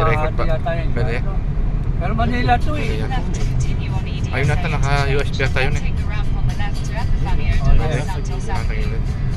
I-record pa. Pwede. Pero Manila to eh. Ayun nata, naka-USB ata yun eh. Take the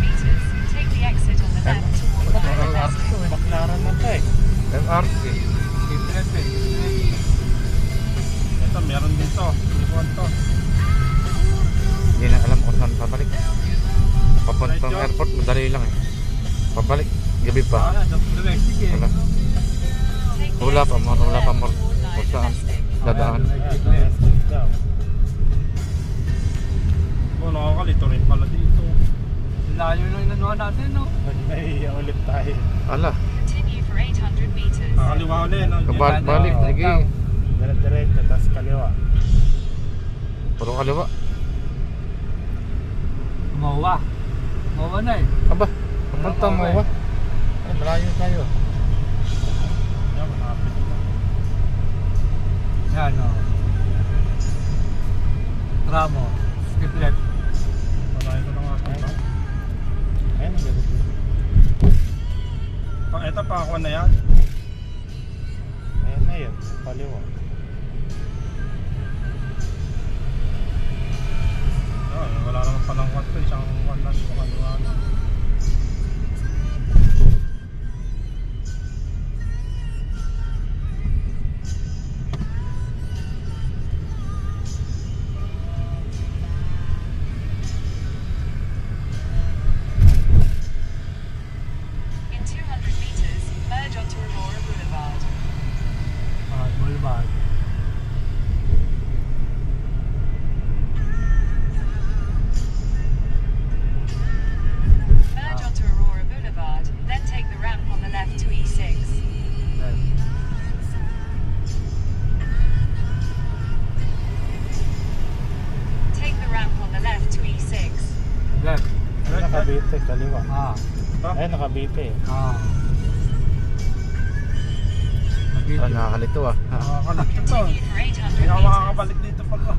meters, take the exit on the left towards Manifest. Baklaran na eh. MRT. Different eh. Ito, meron dito. Ikuan to. Hindi na alam kung saan pabalik. Papuntang airport, madali lang eh. Pabalik, gabi pa. Ah. Wala. Wala pa, the Wala pa, Kung Nine saan. Dadaan. Oh, nakakalito rin pala dito. Layo lang inanuhan natin, no? Naiiya ulit tayo. Ala, Continue for 800 meters. Kakaliwa ulit. no? kabalik, balik, sige. Dire-diretso, tapos kaliwa. Puro kaliwa. Mawa. Mawa na eh. Aba, papunta mo ba? Ay, malayo tayo. Yan, malapit na. Yan, no? Tramo. Skip left. Malayo ko na nga ito. no? Ayun, ganito. Pa- Ito pa ako na yan. Ayun na yun, kaliwa. Oh, wala naman palang to. Isang kwan lang. Nakabite, kaliwa. Ah. Ayun, nakabite. Ah. Nabito. Ah, nakakalito ah. Nakakalito to. Continue for 800 Hindi ako makakabalik dito pala.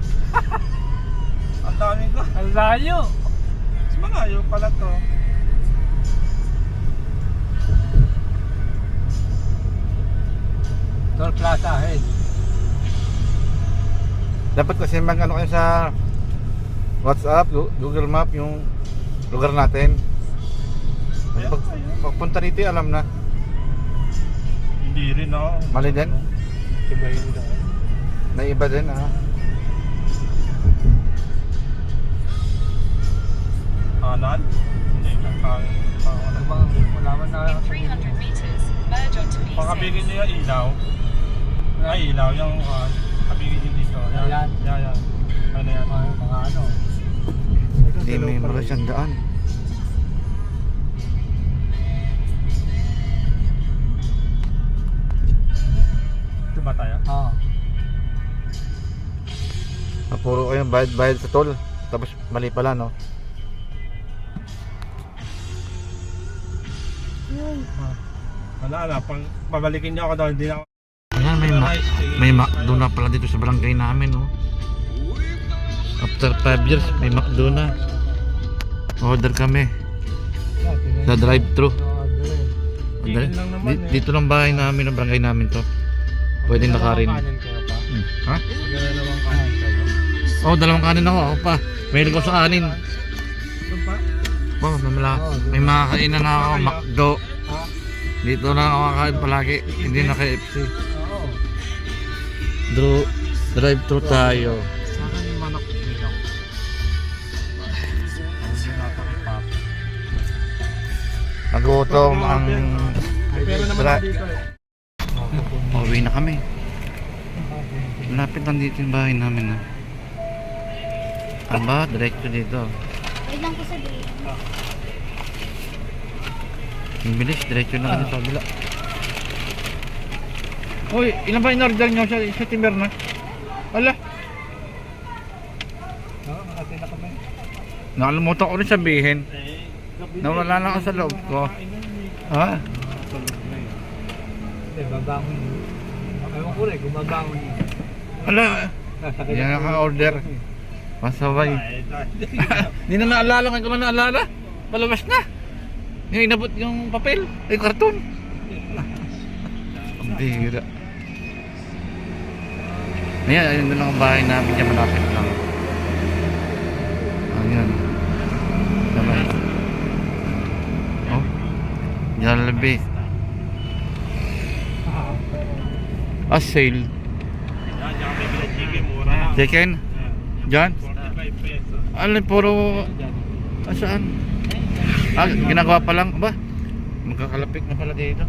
Ang dami ko. Ang layo. Mas malayo pala to. Toll Plaza ahead. Dapat kasi mag ano kayo sa WhatsApp, Google Map yung lugar natin. Ayan, Pag, pagpunta rito, alam na. Hindi rin ako. Mali din. Iba yun doon. Naiba din ah. Kanan? Hindi, kang Ano bang wala man na In 300 meters, merge onto Pakabigin E6. niyo yung ilaw. Ay, ilaw. Yung uh, kabigin niyo dito. Yan. Yan. Yan, yan. Ano yan? Mga ano. Hindi may mga siyang daan. Ito ba tayo? Oo. Ah, Puro kayo bayad-bayad sa toll. Tapos mali pala, no? Wala na. Pag babalikin niyo ako doon, hindi na ako. Ayan, may ma may McDo na pala dito sa barangay namin, no? After 5 years, may McDo na. Order kami. Sa naman Di- eh. Dito lang bahay namin, ang barangay namin to. Pwede kayo pa. Hmm. Ha? Oh, dalawang kanin ako. Ako pa. May ko sa kanin. Oh, mamala. May makakainan na ako. McDo. Dito lang ako kakain palagi. Hindi na KFC. Oo. Dro drive-thru tayo. Nagutom ang... Dito eh. Pauwi na kami. Malapit lang dito yung bahay namin. Ha? Ano ba? Diretso dito. Wait lang po sabihin. Ang bilis, diretso na kasi sa kabila. Uy, ilan ba in-order nyo sa, sa timber na? Ala, Oo, nakatila kami. nakalimutan ko rin sabihin. Eh, Nawala na ako sa loob ko. Ha? Hindi, babangon yun. Ewan ko rin, kung babangon yun. Ala, Nasa hindi kanya- na naka-order. Masabay. Hindi na naalala, ngayon ko lang naalala. Palabas na. Yung inabot yung papel, ay karton. Ang bihira. Ayan, ayun na lang ang bahay namin dyan, malapit lang. Ayan. Sabay. Oh, Jollibee. Ah, sale. Chicken? Diyan? 45 pesos. Alin, puro... Ah, saan? Ah, ginagawa pa lang ba? Magkakalapit na pala dito.